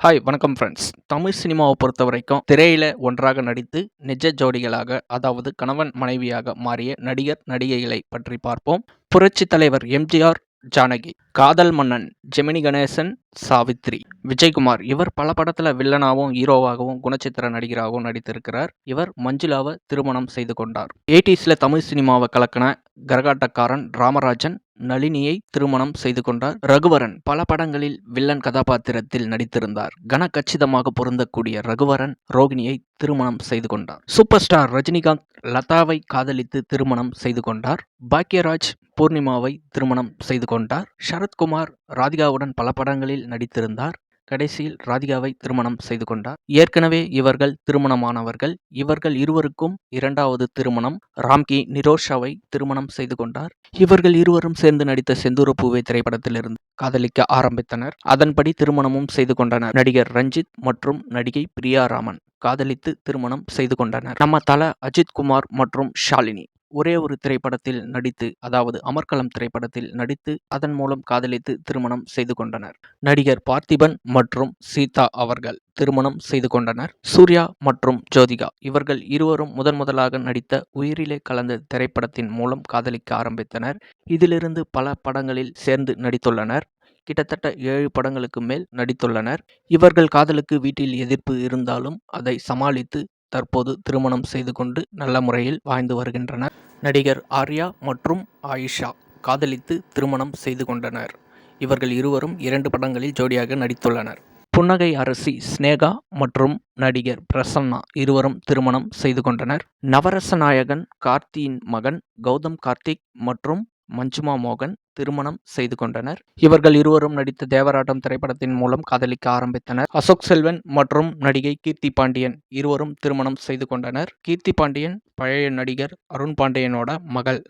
Hi வணக்கம் friends Tamil சினிமாவை பொறுத்த வரைக்கும் திரையில ஒன்றாக நடித்து நிஜ ஜோடிகளாக அதாவது கணவன் மனைவியாக மாறிய நடிகர் நடிகைகளை பற்றி பார்ப்போம். புரட்சி தலைவர் எம்ஜிஆர் ஜானகி காதல் மன்னன் ஜெமினி கணேசன் சாவித்ரி விஜயகுமார் இவர் பல படத்தில் வில்லனாகவும் ஹீரோவாகவும் குணச்சித்திர நடிகராகவும் நடித்திருக்கிறார். இவர் மஞ்சுளாவை திருமணம் செய்து கொண்டார். எயிட்டிஸில் தமிழ் சினிமாவை கலக்கின கரகாட்டக்காரன் ராமராஜன் நளினியை திருமணம் செய்து கொண்டார். ரகுவரன் பல படங்களில் வில்லன் கதாபாத்திரத்தில் நடித்திருந்தார். கன கச்சிதமாக பொருந்தக்கூடிய ரகுவரன் ரோகிணியை திருமணம் செய்து கொண்டார். சூப்பர் ஸ்டார் ரஜினிகாந்த் லதாவை காதலித்து திருமணம் செய்து கொண்டார். பாக்யராஜ் பூர்ணிமாவை திருமணம் செய்து கொண்டார். சரத்குமார் ராதிகாவுடன் பல படங்களில் நடித்திருந்தார். கடைசியில் ராதிகாவை திருமணம் செய்து கொண்டார். ஏற்கனவே இவர்கள் திருமணமானவர்கள். இவர்கள் இருவருக்கும் இரண்டாவது திருமணம். ராம்கி நிரோஷாவை திருமணம் செய்து கொண்டார். இவர்கள் இருவரும் சேர்ந்து நடித்த செந்தூர பூவை திரைப்படத்திலிருந்து காதலிக்க ஆரம்பித்தனர். அதன்படி திருமணமும் செய்து கொண்டனர். நடிகர் ரஞ்சித் மற்றும் நடிகை பிரியா ராமன் காதலித்து திருமணம் செய்து கொண்டனர். நம்ம தல அஜித் குமார் மற்றும் ஷாலினி. ஒரே ஒரு திரைப்படத்தில் நடித்து அதாவது அமர்கலம் திரைப்படத்தில் நடித்து அதன் மூலம் காதலித்து திருமணம் செய்து கொண்டனர். நடிகர் பார்த்திபன் மற்றும் சீதா அவர்கள் திருமணம் செய்து கொண்டனர். சூர்யா மற்றும் ஜோதிகா இவர்கள் இருவரும் முதன் முதலாக நடித்த உயிரிலே கலந்த திரைப்படத்தின் மூலம் காதலிக்க ஆரம்பித்தனர். இதிலிருந்து பல படங்களில் சேர்ந்து நடித்துள்ளனர். கிட்டத்தட்ட ஏழு படங்களுக்கு மேல் நடித்துள்ளனர். இவர்கள் காதலுக்கு வீட்டில் எதிர்ப்பு இருந்தாலும் அதை சமாளித்து தற்போது திருமணம் செய்து கொண்டு நல்ல முறையில் வாழ்ந்து வருகின்றனர் நடிகர் ஆர்யா மற்றும் ஆயிஷா காதலித்து திருமணம் செய்து கொண்டனர். இவர்கள் இருவரும் இரண்டு படங்களில் ஜோடியாக நடித்துள்ளனர். புன்னகை அரசி ஸ்னேகா மற்றும் நடிகர் பிரசன்னா இருவரும் திருமணம் செய்து கொண்டனர். நவரச நாயகன் கார்த்தியின் மகன் கௌதம் கார்த்திக் மற்றும் மஞ்சுமா மோகன் திருமணம் செய்து கொண்டனர். இவர்கள் இருவரும் நடித்த தேவராட்டம் திரைப்படத்தின் மூலம் காதலிக்க ஆரம்பித்தனர். அசோக் செல்வன் மற்றும் நடிகை கீர்த்தி பாண்டியன் இருவரும் திருமணம் செய்து கொண்டனர். கீர்த்தி பாண்டியன் பழைய நடிகர் அருண் பாண்டியனோட மகள்.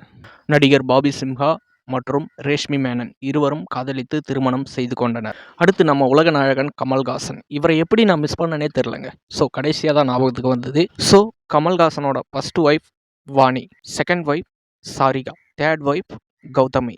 நடிகர் பாபி சிம்ஹா மற்றும் ரேஷ்மி மேனன் இருவரும் காதலித்து திருமணம் செய்து கொண்டனர். அடுத்து நம்ம உலக நாயகன் கமல்ஹாசன். இவரை எப்படி நான் மிஸ் பண்ணனே தெரிலங்க ஸோ கடைசியாக தான் ஞாபகத்துக்கு வந்தது. So கமல்ஹாசனோட first wife Vani second wife Sarika third wife Gautami.